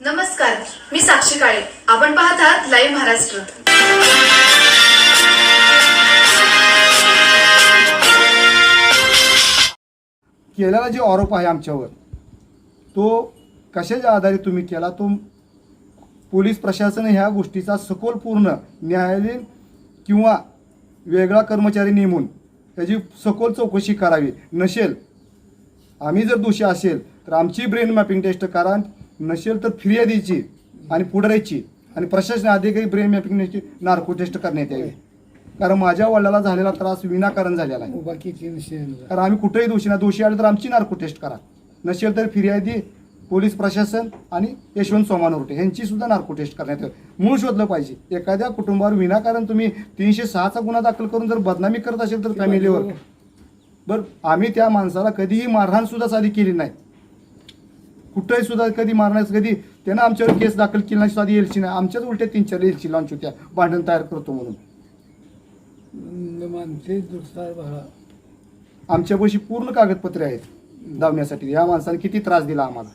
नमस्कार मी साक्षी काळे. आपण पाहत आहात लाईव्ह महाराष्ट्र. केलेला जो आरोप आहे आमच्यावर तो कशाच्या आधारे तुम्ही केला? तो पोलीस प्रशासन ह्या गोष्टीचा सखोल पूर्ण न्यायालयीन किंवा वेगळा कर्मचारी नेमून त्याची सखोल चौकशी करावी. नसेल आम्ही जर दोषी असेल तर आमची ब्रेन मॅपिंग टेस्ट करा. नसेल तर फिर्यादीची आणि पुढाऱ्याची आणि प्रशासन अधिकारी ब्रेन मॅपिंग नार्को टेस्ट करण्यात यावी. कारण माझ्या वडिलाला झालेला त्रास विनाकारण झालेला आहे. बाकीची कारण आम्ही कुठेही दोषी ना दोषी आले तर आमची नार्को टेस्ट करा. नसेल तर फिर्यादी पोलीस प्रशासन आणि यशवंत सोमानोरटे यांची सुद्धा नार्को टेस्ट करण्यात यावी. मूळ शोधलं पाहिजे. एखाद्या कुटुंबावर विनाकारण तुम्ही तीनशे सहाचा गुन्हा दाखल करून जर बदनामी करत असेल तर फॅमिलीवर बरं आम्ही त्या माणसाला कधीही मारहाण सुद्धा साधी केली नाही. कुठेही सुद्धा कधी मारण्यास कधी त्यानं आमच्यावर केस दाखल केली नाही साधी एलची नाही. आमच्याच उलट्या तीन चार एलची लॉन्च होत्या भांडण तयार करतो म्हणून. आमच्यापाशी पूर्ण कागदपत्रे आहेत धावण्यासाठी. या माणसाने किती त्रास दिला आम्हाला.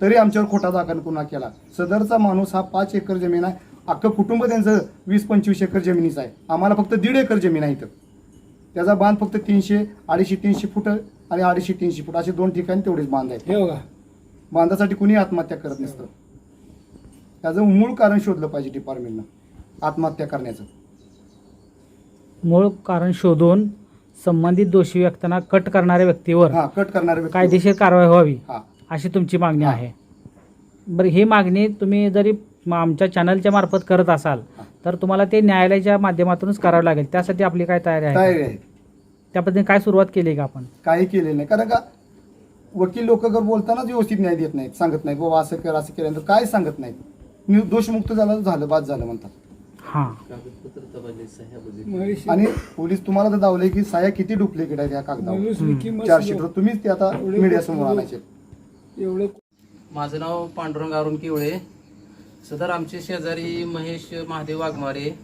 तरी आमच्यावर खोटा दाखल गुन्हा केला. सदरचा माणूस हा पाच एकर जमीन आहे. अख्खं कुटुंब त्यांचं वीस पंचवीस एकर जमिनीचं आहे. आम्हाला फक्त दीड एकर जमीन आहे इथं. त्याचा बांध फक्त तीनशे अडीचशे तीनशे फूट आणि अडीचशे तीनशे फूट. असे दोन ठिकाणी तेवढेच बांध आहेत. हे बघा. बांधासाठी कुणी आत्महत्या करत नसतं. त्याचं मूळ कारण शोधलं पाहिजे डिपार्टमेंटनं आत्महत्या करण्याचं. मूळ कारण शोधून संबंधित दोषी व्यक्तींना कट करणाऱ्या व्यक्तीवर हा कट करणारे व्यक्ती- कायदेशीर कारवाई व्हावी हा. अशी तुमची मागणी हा. आहे. बरं ही मागणी तुम्ही जरी म- आमच्या चॅनलच्या मार्फत करत असाल तर तुम्हाला ते न्यायालयाच्या माध्यमातूनच करावं लागेल. त्यासाठी आपली काय तयारी आहे? तयारी आहे. त्या पद्धतीने काय सुरुवात केली का आपण? काही केलेलं नाही. कारण का वकील लोक जर बोलतानाच व्यवस्थित न्याय देत नाहीत सांगत नाही बाबा असं कर असं केल्यानंतर काय सांगत नाहीत? नि- दोषमुक्त झालं झालं बाद झालं म्हणतात. हां. महेश आणि पोलीस तुम्हाला तर दावले की साया किती डुप्लिकेट आहे त्या कागदावर. शीटर तुम्हीच ते आता एवढे मीडिया समोर आणायचे. एवढं माझं नाव पांडुरंग अरुण किवळे. सदर आमचे शेजारी महेश महादेव वाघमारे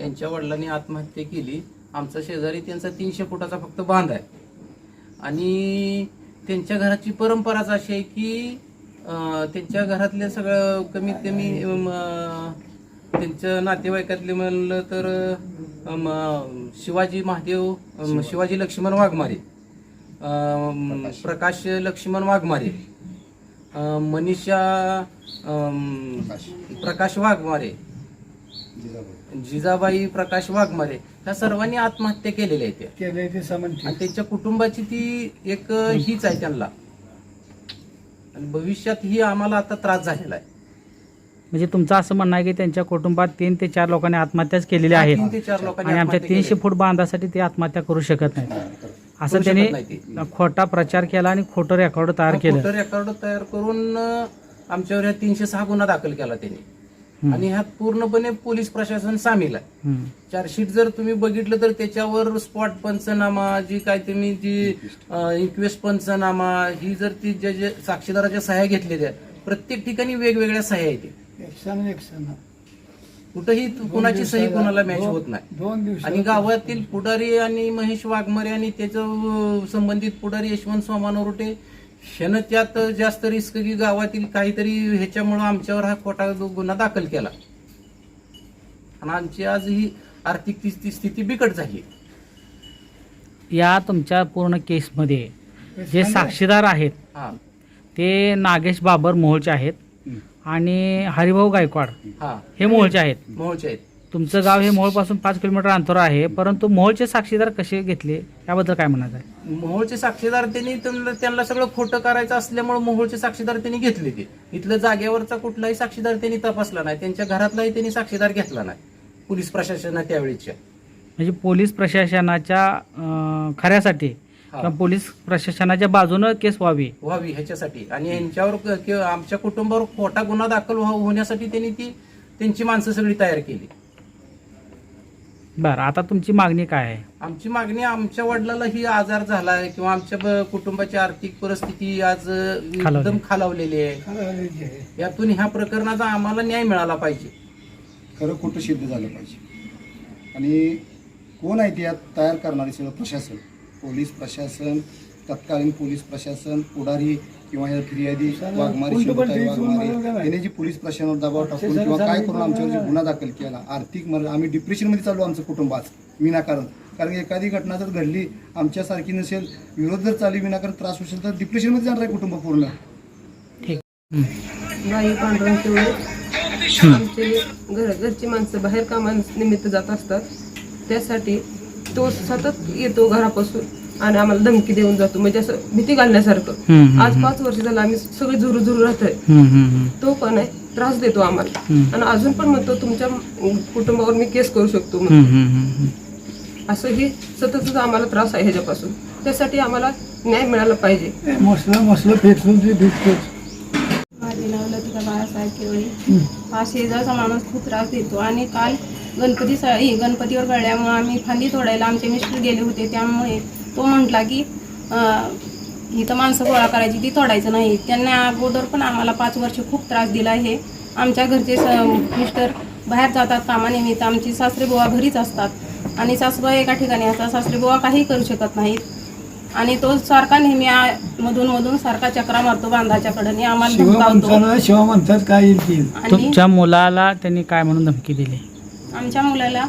यांच्या वडिलांनी आत्महत्या केली. आमचा शेजारी त्यांचा तीनशे फुटाचा फक्त बांध आहे. आणि त्यांच्या घराची परंपराच अशी आहे की त्यांच्या घरातले सगळं कमीत कमी त्यांच्या नातेवाईकातले म्हणलं तर शिवाजी महादेव शिवाजी. लक्ष्मण वाघमारे. प्रकाश. लक्ष्मण वाघमारे. मनीषा प्रकाश वाघमारे. जिजाबाई. प्रकाश वाघमारे ह्या सर्वांनी आत्महत्या केलेल्या आहेत ते आणि त्यांच्या कुटुंबाची ती एक हीच आहे त्यांना. आणि भविष्यात ही आम्हाला आता त्रास झालेला आहे. म्हणजे तुमचं असं म्हणणं आहे की त्यांच्या कुटुंबात तीन ते चार लोकांनी आत्महत्याच केलेल्या आहेत. तीन ते चार लोकांनी आणि आमच्या आत्महत्या तीनशे केलेल्या फूट बांधासाठी ते आत्महत्या करू शकत नाहीत असं करू शकत त्यांनी नाही खोटा प्रचार केला आणि खोटं रेकॉर्ड तयार आहेत. केलं. खोटं रेकॉर्ड तयार करून अं, आमच्यावर ह्या तीनशे सहा गुन्हा दाखल केला त्यांनी. आणि ह्यात पूर्णपणे पोलीस प्रशासन सामील आहे. चार्जशीट जर तुम्ही बघितलं तर त्याच्यावर स्पॉट पंचनामा जी काय तुम्ही जी इन्क्वेस्ट पंचनामा ही जर ती जे जे साक्षीदाराच्या सह्या घेतलेल्या प्रत्येक ठिकाणी वेगवेगळ्या सह्या आहेत. कुठंही तु- कुणाची सही कुणाला मॅच होत नाही. दोन दिवस आणि गावातील पुढारी आणि महेश वाघमारे आणि त्याच्या संबंधित पुढारी यशवंत सोमानोरटे ह्यानं त्यात जास्त रिस्क की गावातील काहीतरी ह्याच्यामुळं आमच्यावर हा खोटा गुन्हा दाखल केला. आणि आमची आज ही आर्थिक ती- ती स्थिती बिकट झाली या तुमच्या पूर्ण केसमध्ये जे साक्षीदार आहेत हा. ते नागेश बाबर मोहोळचे आहेत आणि हरिभाऊ गायकवाड हा. हे मोहोळचे आहेत. मोहचे आहेत. तुमचं गाव हे मोहोळपासून पाच किलोमीटर अंतर आहे परंतु मोहोळचे साक्षीदार कसे घेतले? याबद्दल काय म्हणायचं आहे? मोहोळचे साक्षीदार त्यांनी त्यांना त्यांना सगळं खोटं करायचं असल्यामुळे मोहोळचे साक्षीदार त्यांनी घेतले ते. इथलं जागेवरचा कुठलाही साक्षीदार त्यांनी तपासला नाही. त्यांच्या घरातलाही त्यांनी साक्षीदार घेतला नाही. पोलीस प्रशासना त्यावेळीच्या. म्हणजे पोलीस प्रशासनाच्या अं, खऱ्यासाठी. किंवा पोलीस प्रशासनाच्या बाजूनं केस व्हावी? व्हावी ह्याच्यासाठी. आणि यांच्यावर क- किंवा आमच्या कुटुंबावर खोटा गुन्हा दाखल व्हा- होण्यासाठी त्यांनी ती त्यांची माणसं सगळी तयार केली. बरं आता तुमची मागणी काय आहे? आमची मागणी आमच्या वडिलाला ही आजार झालाय किंवा आमच्या ब- कुटुंबाची आर्थिक परिस्थिती आज. एकदम खालावलेली आहे. आहे. यातून ह्या प्रकरणाचा आम्हाला न्याय मिळाला पाहिजे. खरं खोटं सिद्ध झालं पाहिजे. आणि कोण आहे ते यात तयार करणारे सगळं प्रशासन? पोलीस प्रशासन तत्कालीन पोलीस प्रशासन पुढारी किंवा या फिर्यादी वाघमारे शिंदे वाघमारे? यांनी जी पोलीस प्रशासनावर दबाव टाकून किंवा काय करून आमच्यावर जे गुन्हा दाखल केला आर्थिक मर आम्ही डिप्रेशनमध्ये चाललो आमचं कुटुंब आज विनाकारण कारण एखादी घटना जर घडली आमच्यासारखी नसेल विरोध जर चालू विनाकारण त्रास होईल तर डिप्रेशनमध्ये जाणार आहे कुटुंब पूर्ण. ठीक. बाई आमचे घर घरची माणसं बाहेर कामानिमित्त जात असतात. त्यासाठी तो सतत येतो घरापासून. आणि आम्हाला धमकी देऊन जातो. म्हणजे असं भीती घालण्यासारखं. आज पाच वर्ष झालं आम्ही सगळे झुरू झुरू राहतोय. तो पण आहे त्रास देतो आम्हाला. आणि अजून पण म्हणतो तुमच्या कुटुंबावर मी केस करू शकतो. असं ही सततच आम्हाला त्रास आहे ह्याच्यापासून. त्यासाठी आम्हाला न्याय मिळाला पाहिजे. माझे नाव लतिका बाळासाहेब केवळे हा शेजारचा माणूस खूप त्रास देतो. आणि काल गणपती स हे गणपतीवर गळल्यामुळे आम्ही फांदी तोडायला आमचे मिस्टर गेले होते. त्यामुळे तो म्हटला की इथं माणसं गोळा करायची ती तोडायचं नाही. त्यांना अगोदर पण आम्हाला पाच वर्ष खूप त्रास दिला आहे. आमच्या घरचे स मिस्टर बाहेर जातात कामानिमित्त. आमची सासरे बुवा घरीच असतात. आणि सासूबाई एका ठिकाणी असतात. सासरे बुवा काही करू शकत नाहीत. आणि तो सारखा नेहमी मधून मधून सारखा चक्रा मारतो बांधाच्या कडे आम्हाला शिव धमकावतो. शिवा म्हणतात काय येईल तुमच्या मुलाला त्यांनी काय म्हणून धमकी दिली? आमच्या मुलाला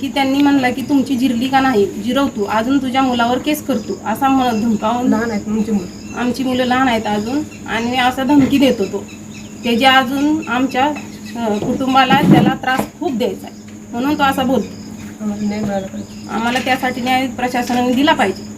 की त्यांनी म्हणला की तुमची जिरली का नाही? जिरव तू अजून तुझ्या मुलावर केस करतो. असा म्हणत धमकावून लहान आहेत तुमची मुलं. आमची मुलं लहान आहेत अजून. आणि असा धमकी देतो तो. त्याची अजून आमच्या कुटुंबाला त्याला त्रास खूप द्यायचा आहे. म्हणून तो असा बोलतो. आम्हाला त्यासाठी न्याय प्रशासनाने दिला पाहिजे.